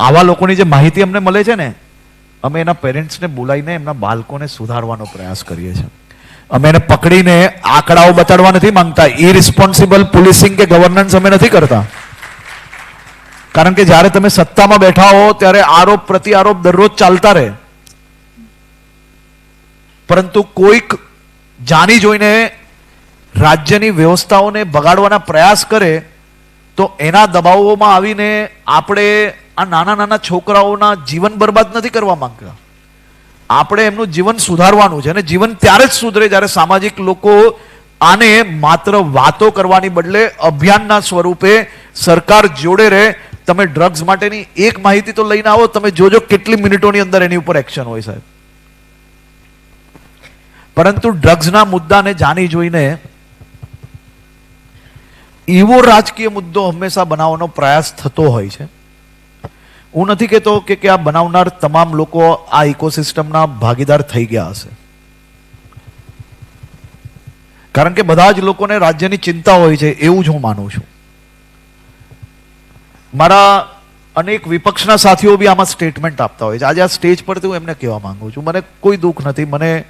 આવા લોકોની જે માહિતી અમને મળે છે ને, અમે એના પેરેન્ટ્સને બોલાવીને એમના બાળકોને સુધારવાનો પ્રયાસ કરીએ છીએ. અમે એને પકડીને આંકડાઓ બતાડવા નથી માંગતા ઇરિસ્પોન્સિબલ પોલીસિંગ કે ગવર્નન્સ અમે નથી કરતા. કારણ કે જ્યારે તમે સત્તામાં બેઠા હો, ત્યારે આરોપ પ્રતિ આરોપ દરરોજ ચાલતા રહે. પરંતુ કોઈક જાણી જોઈને રાજ્યની વ્યવસ્થાઓને બગાડવાના પ્રયાસ કરે, તો એના દબાવોમાં આવીને આપણે આ નાના નાના છોકરાઓના જીવન બરબાદ નથી કરવા માંગતા. આપણે એમનું જીવન સુધારવાનું છે અને જીવન ત્યારે જ સુધરે જ્યારે સામાજિક લોકો આને માત્ર વાતો કરવાની બદલે અભિયાનના સ્વરૂપે સરકાર જોડે રહે. તમે ડ્રગ્સ માટેની એક માહિતી તો લઈને આવો, તમે જોજો કેટલી મિનિટોની અંદર એની ઉપર એક્શન હોય સાહેબ. પરંતુ ડ્રગ્સના મુદ્દાને જાણી જોઈને એવો રાજકીય મુદ્દો હંમેશા બનાવવાનો પ્રયાસ થતો હોય છે. હું નથી કહેતો કે કે આ બનાવનાર તમામ લોકો આ ઇકોસિસ્ટમના ભાગીદાર થઈ ગયા હશે. કારણ કે બધા જ લોકોને રાજ્યની ચિંતા હોય છે, એવું જ હું માનું છું. મારા અનેક વિપક્ષના સાથીઓ બી આમાં સ્ટેટમેન્ટ આપતા હોય છે. આજે આ સ્ટેજ પરથી હું એમને કહેવા માંગુ છું, મને કોઈ દુઃખ નથી, મને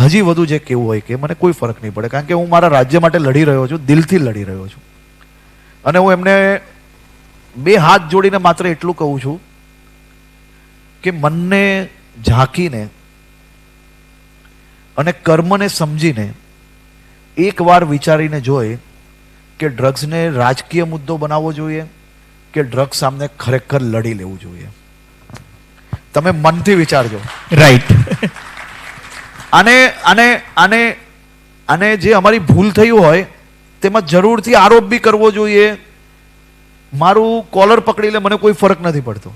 હજી વધુ જે કેવું હોય કે મને કોઈ ફરક નહીં પડે. કારણ કે હું મારા રાજ્ય માટે લડી રહ્યો છું, દિલથી લડી રહ્યો છું. અને હું એમને બે હાથ જોડીને માત્ર એટલું કહું છું કે મનને ઝાંકીને અને કર્મને સમજીને એકવાર વિચારીને જોઈ કે ડ્રગ્સને રાજકીય મુદ્દો બનાવવો જોઈએ કે ડ્રગ્સ સામે ખરેખર લડી લેવું જોઈએ. તમે મનથી વિચારજો. રાઈટ અને આને આને આને જે અમારી ભૂલ થઈ હોય તેમાં જરૂરથી આરોપ બી કરવો જોઈએ. મારું કોલર પકડી લે, મને કોઈ ફરક નથી પડતો.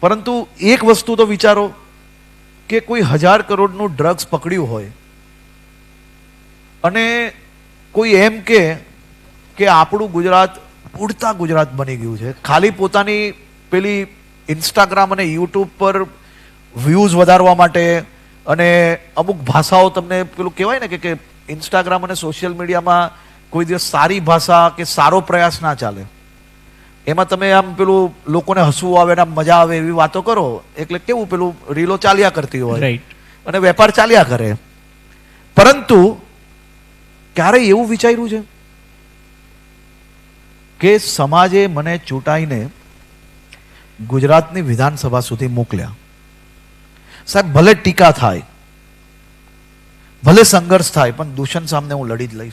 પરંતુ એક વસ્તુ તો વિચારો કે કોઈ હજાર કરોડનું ડ્રગ્સ પકડ્યું હોય અને કોઈ એમ કે કે આપણું ગુજરાત ઉડતા ગુજરાત બની ગયું છે. ખાલી પોતાની પેલી ઇન્સ્ટાગ્રામ અને યુટ્યુબ પર વ્યૂઝ વધારવા માટે અને અમુક ભાષાઓ તમને પેલું કહેવાય ને કે ઇન્સ્ટાગ્રામ અને સોશિયલ મીડિયામાં કોઈ દિવસ સારી ભાષા કે સારો પ્રયાસ ના ચાલે. એમાં તમે આમ પેલું લોકોને હસવું આવે ને મજા આવે એવી વાતો કરો એટલે કેવું પેલું રીલો ચાલ્યા કરતી હોય. રાઈટ અને વેપાર ચાલ્યા કરે. પરંતુ ક્યારે એવું વિચાર્યું છે? કે સમાજે મને ચૂંટાઈને ગુજરાતની વિધાનસભા સુધી મોકલ્યા. સાહેબ ભલે ટીકા થાય ભલે સંઘર્ષ થાય પણ દૂષણ સામે હું લડી જ લઈશ.